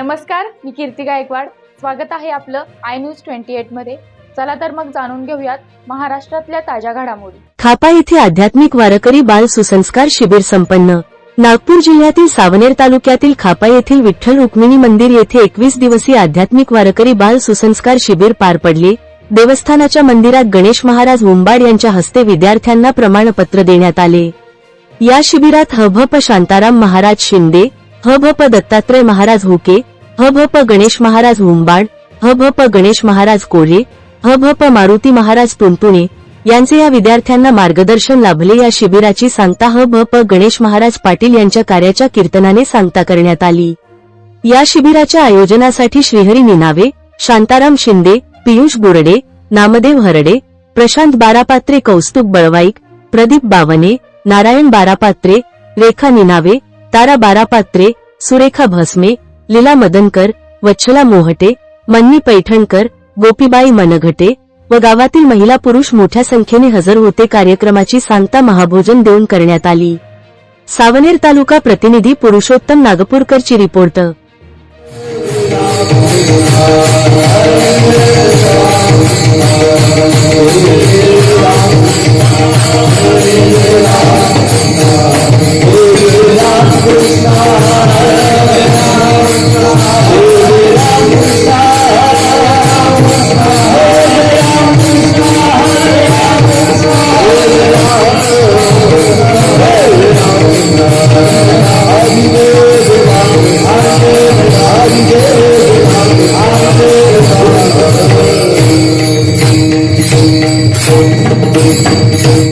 नमस्कार मी कीर्ती गायकवाड. स्वागत आहे आपलं आय न्यूज ट्वेंटी एटमध्ये. चला तर मग जाणून घेऊयात महाराष्ट्रातल्या ताज्या घडामोडी. खापा येथे आध्यात्मिक वारकरी बाल सुसंस्कार शिबिर संपन्न. नागपूर जिल्ह्यातील सावनेर तालुक्यातील खापा येथील विठ्ठल रुक्मिणी मंदिर येथे एकवीस दिवसीय आध्यात्मिक वारकरी बाल सुसंस्कार शिबिर पार पडले. देवस्थानाच्या मंदिरात गणेश महाराज मुंबाड यांच्या हस्ते विद्यार्थ्यांना प्रमाणपत्र देण्यात आले. या शिबिरात हभप शांताराम महाराज शिंदे हभप दत्तात्रय महाराज हुके ह भ प गणेश महाराज मुंबाड ह भ प गणेश महाराज कोरे ह भ प मारुती महाराज तुंतुणे यांचे या विद्यार्थ्यांना मार्गदर्शन लाभले या शिबिराची सांगता ह भ प गणेश महाराज पाटील यांच्या कार्याच्या कीर्तनाने सांगता करण्यात आली. या शिबिराच्या आयोजनासाठी श्रीहरी निनावे शांताराम शिंदे पियुष बुरडे नामदेव हरडे प्रशांत बारापात्रे कौस्तुभ बळवाईक प्रदीप बावने नारायण बारापात्रे रेखा निनावे तारा बारापात्रे सुरेखा भस्मे लीला मदनकर वच्छला मोहटे मन्नी पैठणकर गोपीबाई मनघटे व गावातील महिला पुरुष मोठ्या संख्येने हजर होते कार्यक्रमाची सांगता महाभोजन देऊन करण्यात आली. सावनेर तालुका प्रतिनिधी पुरुषोत्तम नागपूरकरची रिपोर्ट. Thank you.